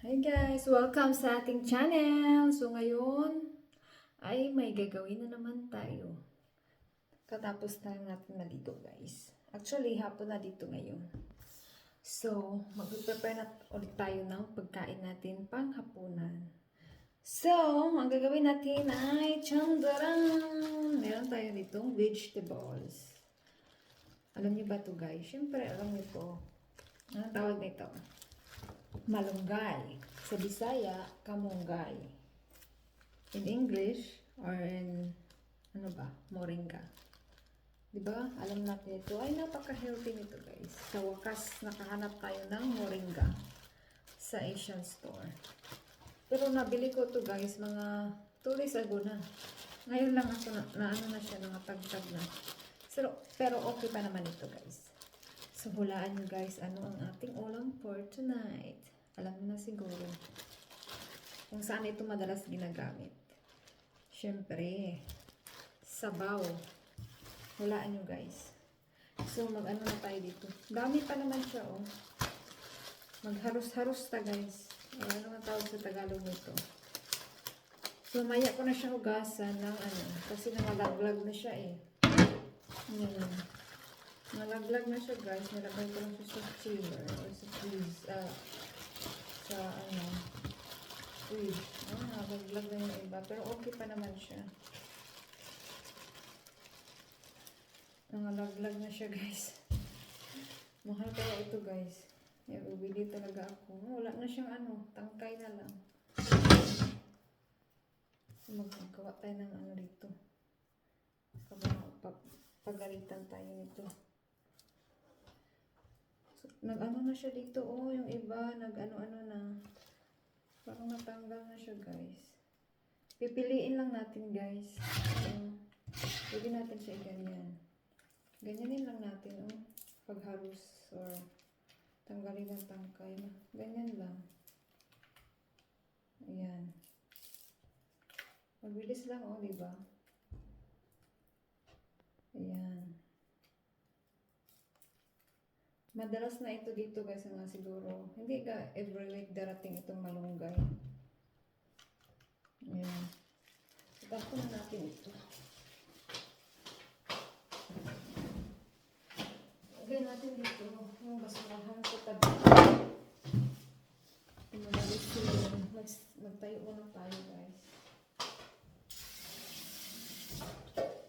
Hi guys! Welcome sa ating channel! So ngayon ay may gagawin na naman tayo. Katapos na natin maligo guys. Actually, hapon na dito ngayon. So, mag-prepare na ulit tayo ng pagkain natin pang hapunan. So, ang gagawin natin ay chandaran! Meron tayo ditong vegetables. Alam niyo ba to guys? Siyempre, alam niyo to. Anong tawag nito? Malunggay. Sa Bisaya, kamunggay. In English, or in, ano ba, moringa. Diba? Alam natin ito. Ay, napaka-healthy nito, guys. Sa wakas, nakahanap tayo ng moringa sa Asian store. Pero nabili ko to guys, mga 2 days ago na. Ngayon lang ako na, na ano na siya, nakatagtag na. So, pero okay pa naman ito, guys. So, hulaan nyo guys, ano ang ating ulam for tonight. Alam na siguro kung saan ito madalas ginagamit. Siyempre, sabaw. Hulaan nyo guys. So, mag-ano na tayo dito. Dami pa naman siya, oh. Magharos-haros ta, guys. Eh, ano ang tawag sa Tagalog nito? So, maya ko na siya hugasan ng ano, kasi namalaglag na siya, eh. Ngayon. Nalaglag na siya guys. Nilagay ko lang siya sa chiller or sa freeze. ah, sa ano. Fridge. Ah, nalaglag na yung iba. Pero okay pa naman siya. Nalaglag na siya guys. Mahal kaya ito guys. Kaya bibili talaga ako. Wala na siyang ano. Tangkay na lang. So, magagawa tayo ng ano dito. Pag- Pagalitan tayo nito. Nag-ano na siya dito, oh, yung iba, nag-ano-ano na. Parang natanggal na siya, guys. Pipiliin lang natin, guys. So, pwede natin siya ganyan. Ganyanin lang natin, oh. Pagharus or tanggalin ang tangkay. Ganyan lang. Ayan. Mabilis lang, oh, di ba? Ayan. Madalas na ito dito guys nga siguro. Hindi ka every week darating itong malunggay. Ayan. Tapos na natin ito. Lagay natin dito yung basurahan sa tabi. Madalis sila. Mag, magtayo muna tayo guys.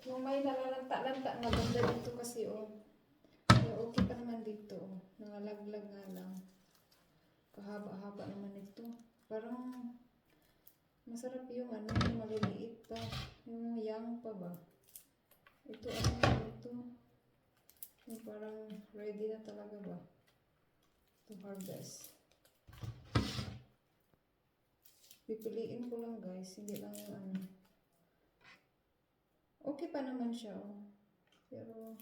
Yung may nalalanta-lanta nga banda dito kasi oh. Okay pa naman dito oh. Nangalaglag nga lang. Kahaba-haba naman ito. Parang masarap yung ano, yung maliliit pa. Yung young pa ba? Ito ano ito? Yung parang ready na talaga ba? To harvest. Pipiliin ko lang guys, hindi lang yung ano. Okay pa naman siya, oh. Pero,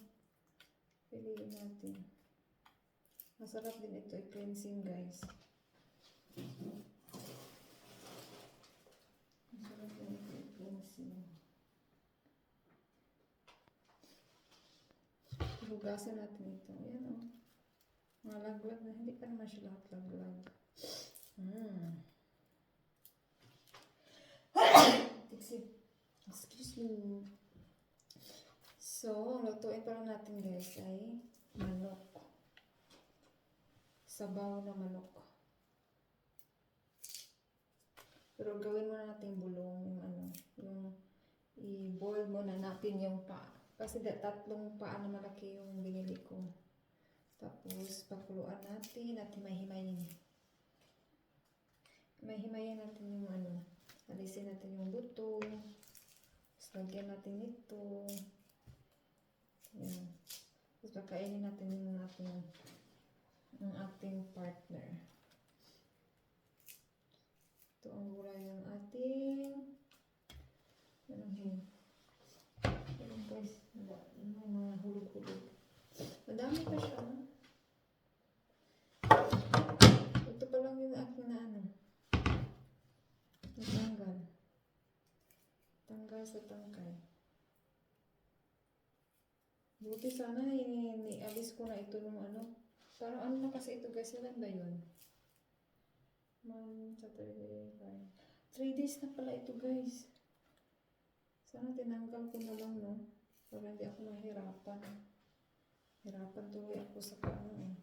piliin natin. Masarap din ito i-cleansing, guys. Masarap din ito i-cleansing. Hugasan natin ito. Ayan, oh. Malaglag na. Hindi pa naman siya lahat laglag. Hmm. Excuse me. So, lutuin pa lang natin guys ay manok. Sabaw na manok. Pero gawin muna natin bulong yung ano, yung i-boil muna natin yung pa. Kasi tatlong paa na malaki yung binili ko. Tapos, pakuluan natin at himay-himayin. Himay-himayin natin yung ano, alisin natin yung buto. Tapos, lagyan natin ito. Yan. Tapos pakainin natin yung ating yung ating partner. Ito ang gulay ng ating ano guys. May mga hulog-hulog. Madami pa siya. no? Ito pa lang yung aking na ano. Natanggal. Tanggal sa tangkay. Buti sana ni, ni alis ko na ito nung ano. Parang ano na kasi ito guys, ilan ba yun? Man, Saturday, Friday. Three days na pala ito, guys. Sana tinanggal ko na lang, no? Para hindi ako mahirapan. Hirapan tuloy ako sa kaano, eh.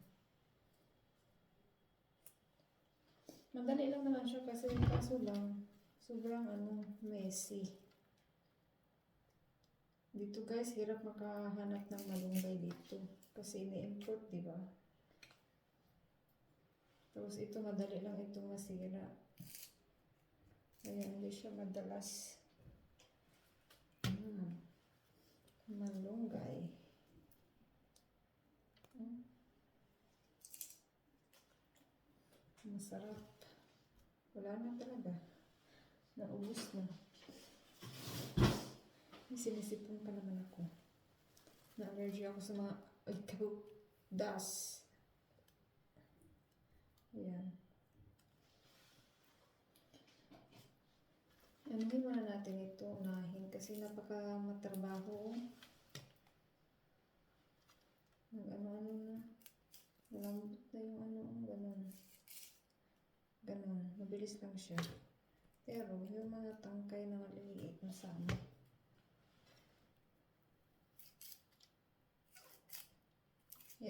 Madali lang naman siya kasi kaso lang, sobrang ano, messy. Dito guys, hirap makahanap ng malunggay dito. Kasi ini-import, di ba? Tapos ito, madali lang itong masira. Kaya hindi siya madalas. Mm. Malunggay. Mm. Masarap. Wala na talaga. Naubos na. May sinisipon pa naman ako. Na-allergy ako sa mga ay, das. Ayan. Anuhin muna natin ito, unahin, kasi napaka matrabaho. Ang ano-ano na. Malambot na yung ano, ganun. Ganun, mabilis lang siya. Pero, yung mga tangkay na maliliit, masama. Yeah,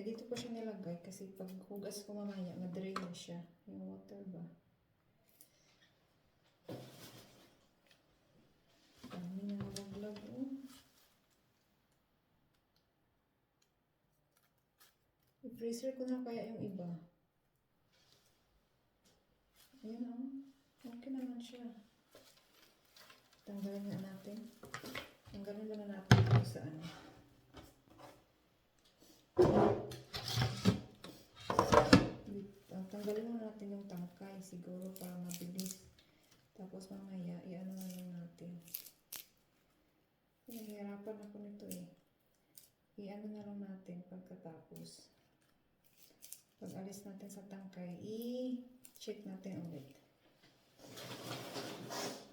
dito pa siya nilagay kasi pag hugas ko mamaya, madrain na siya. Yung water ba? Dami na nalaglag. Oh. I-freezer ko na kaya yung iba. Ayan oh. Okay naman siya. Tanggalin na natin. Tanggalin na natin sa ano. Ang tanggalin muna natin yung tangkay siguro para mabilis. Tapos mamaya, i-ano na lang natin. Nahihirapan ako nito eh. I-ano na lang natin pagkatapos. Pag alis natin sa tangkay, i-check natin ulit.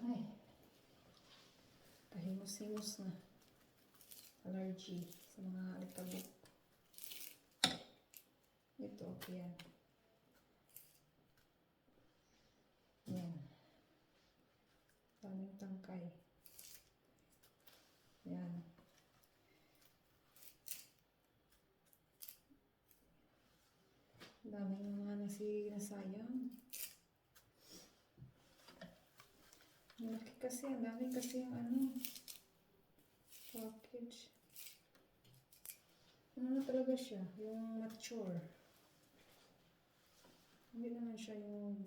Ay. Kahimos-himos na. Allergy sa mga alikabok. Ito, okay. Yan. Daming tangkay. Yan. Daming mga nasi nasayang. Malaki kasi, ang dami kasi yung ano, package. Ano na talaga siya? Yung mature. Hindi naman siya yung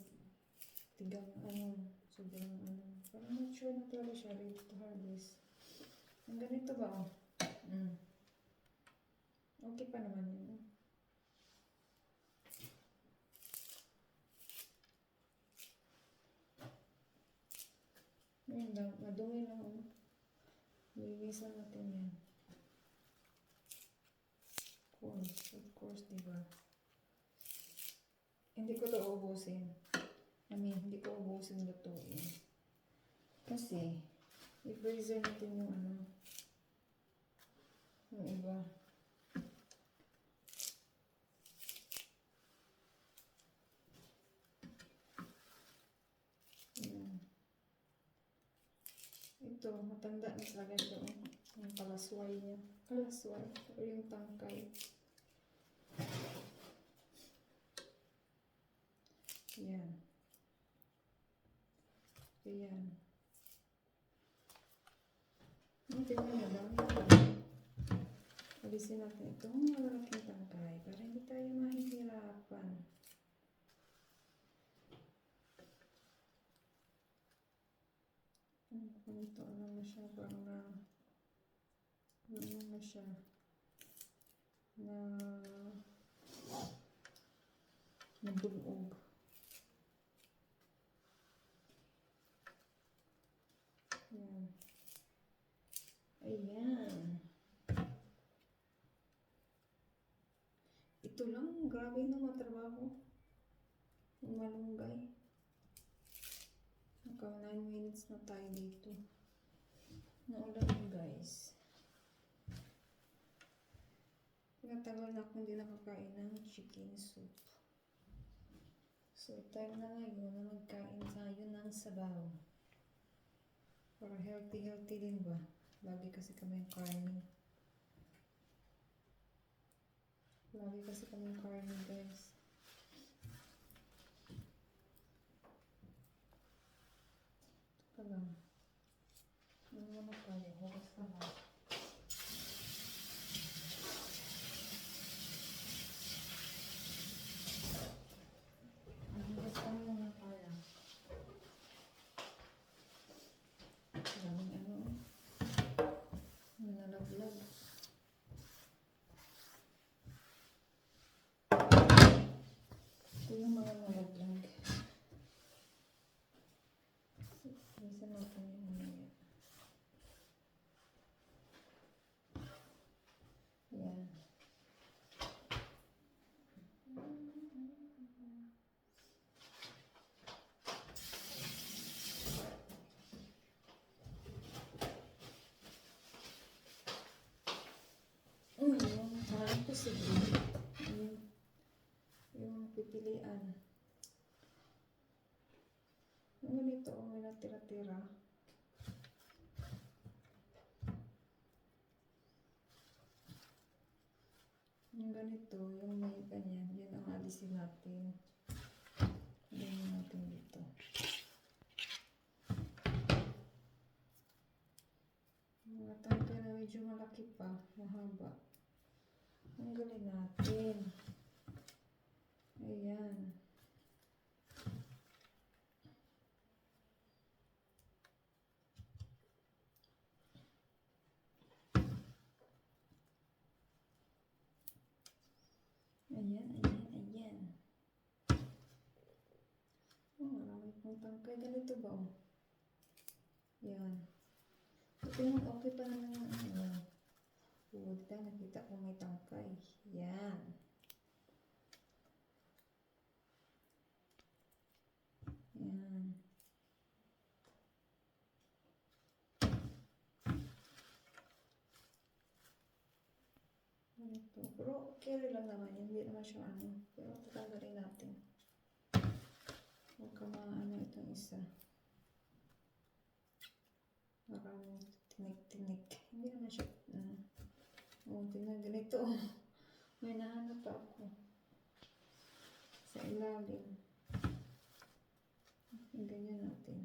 tigang ano, sobrang ano. Parang mature na talaga siya, ready to harvest. Ang ganito ba oh? Mm. Okay pa naman yun. Ngayon lang, madumi lang oh. Lilisan natin yan. Of course, of course, di ba? Hindi ko to ubusin. I mean, hindi ko ubusin lutuin. Kasi, i-freezer natin yung ano, yung iba. Ayan. Ito, matanda na talaga siya. oh. Yung kalasway niya. Kalasway. O yung tangkay. Yan. Ayan. Ang tingnan mo lang. Alisin natin itong malalaking tangkay para hindi tayo mahihirapan. Po ito? Ano na siya? Parang na... Ano na siya? Na... Nabulog. Ayan. Ayan. Ito lang, grabe na matrabaho. Yung malunggay. Naka 9 minutes na tayo dito. Naulan guys. Natagal na akong hindi nakakain ng chicken soup. So, time na ngayon na magkain tayo ng sabaw. Para healthy-healthy din ba? Lagi kasi kami karne. Lagi kasi kami karne, guys. Ito lang. Ano muna tayo? Hugas ka lang. Hugas ka muna tayo. Daming ano. Nanalaglag. Ito yung mga nalaglag. Isa natin yung mamaya. Yan. Mm, yung parang ko sige. Pipilian. Yung ganito, may natira-tira. Yung ganito, yung may ganyan, yun ang alisin natin. Ganyan natin dito. Mga tangka na medyo malaki pa, mahaba. Ang galing natin. Ayan. Ayan, ayan, ayan. Oh, marami pong tangkay. Ganito ba, oh? Yan. Ito yung okay pa naman yung ano. Puta, nakita ko may tangkay. Yan. Ganito. Pero carry lang naman yun. Hindi naman siya ano. Pero tatanggalin natin. Huwag ka maano itong isa. Parang tinik-tinik. Hindi naman siya, ano. Oh, tingnan ganito. May nahanap pa ako. Sa ilalim. Ganyan natin.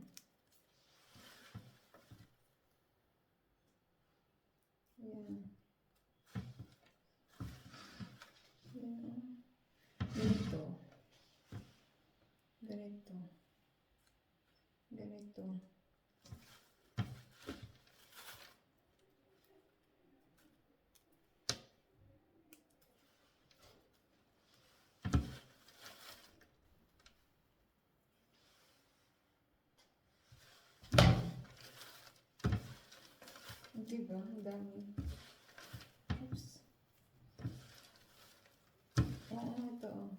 Ayan. Ayan. Ganito. Ganito. Ganito. Diba? Ang dami. Oops. Oo, ito. oh.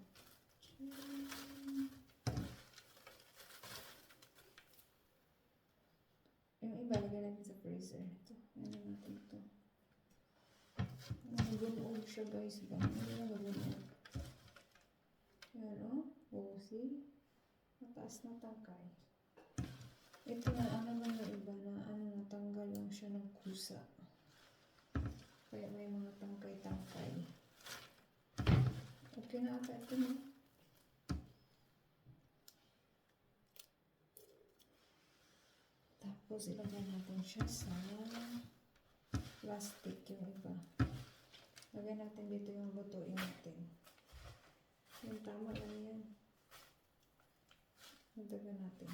Yung iba, lagyan natin sa freezer. Ito, yan natin ito. Nagunog siya guys? Hindi na nagunog. Yan o. Oh, see? Mataas na tangkay. Ito na ano naman yung iba na ano natanggal lang siya ng kusa. Kaya may mga tangkay-tangkay. Okay na ata ito no? Tapos ilagay natin siya sa plastic yung iba. Lagay natin dito yung lutuin natin. Yung tama lang yan. Lagyan natin.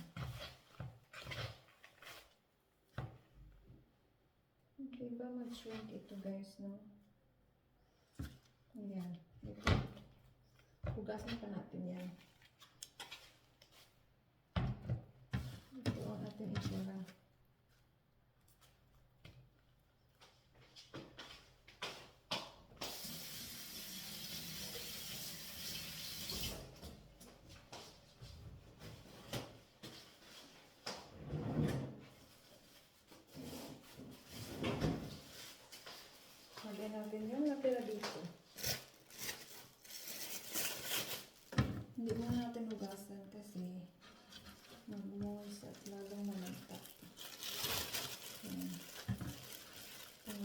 Ba mag-shrink ito guys, no? Ayan. Ito. Hugasan pa natin yan. Ito ang ating itsura. Lagyan natin yung natira dito. Hindi mo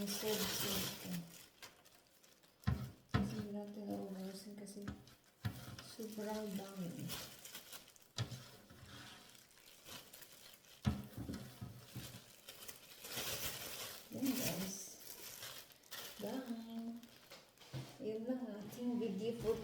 foods ito. Kasi natin naubusin kasi sobrang dami. Yan guys. Bye. Yun lang ang ating video for